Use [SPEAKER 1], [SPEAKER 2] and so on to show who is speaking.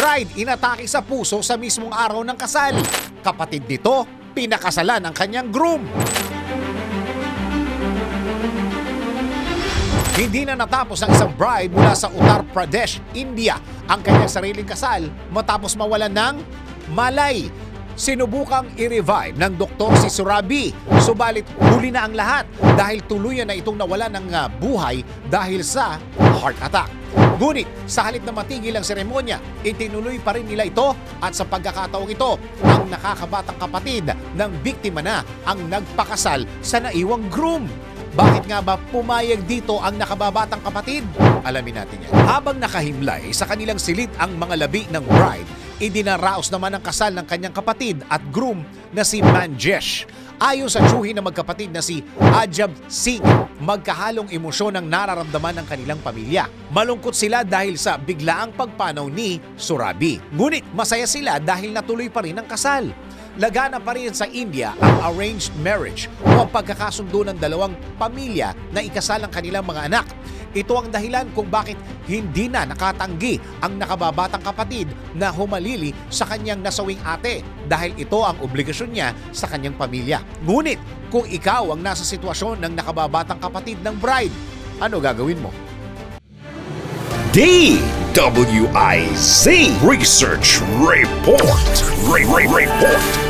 [SPEAKER 1] Bride inatake sa puso sa mismong araw ng kasal. Kapatid nito, pinakasalan ang kanyang groom. Hindi na natapos ang isang bride mula sa Uttar Pradesh, India ang kanyang sariling kasal matapos mawalan ng malay. Sinubukang i-revive ng doktor si Surabi, subalit huli na ang lahat dahil tuluyan na itong nawala ng ah, buhay dahil sa heart attack. Ngunit sa halip na matigil ang seremonya, itinuloy pa rin nila ito at sa pagkakataong ito, ang nakakabatang kapatid ng biktima na ang nagpakasal sa naiwang groom. Bakit nga ba pumayag dito ang nakababatang kapatid? Alamin natin yan. Habang nakahimlay sa kanilang silid ang mga labi ng bride, idinaraos naman ang kasal ng kanyang kapatid at groom na si Manjesh. Ayon sa tsuhin na magkapatid na si Ajab Singh, magkahalong emosyon ang nararamdaman ng kanilang pamilya. Malungkot sila dahil sa biglaang pagpanaw ni Surabi. Ngunit masaya sila dahil natuloy pa rin ang kasal. Lagana pa rin sa India ang arranged marriage o ang pagkakasundo ng dalawang pamilya na ikasal ang kanilang mga anak. Ito ang dahilan kung bakit hindi na nakatanggi ang nakababatang kapatid na humalili sa kanyang nasawing ate dahil ito ang obligasyon niya sa kanyang pamilya. Ngunit kung ikaw ang nasa sitwasyon ng nakababatang kapatid ng bride, ano gagawin mo?
[SPEAKER 2] DWIZ Research Report. Re- Re- Report.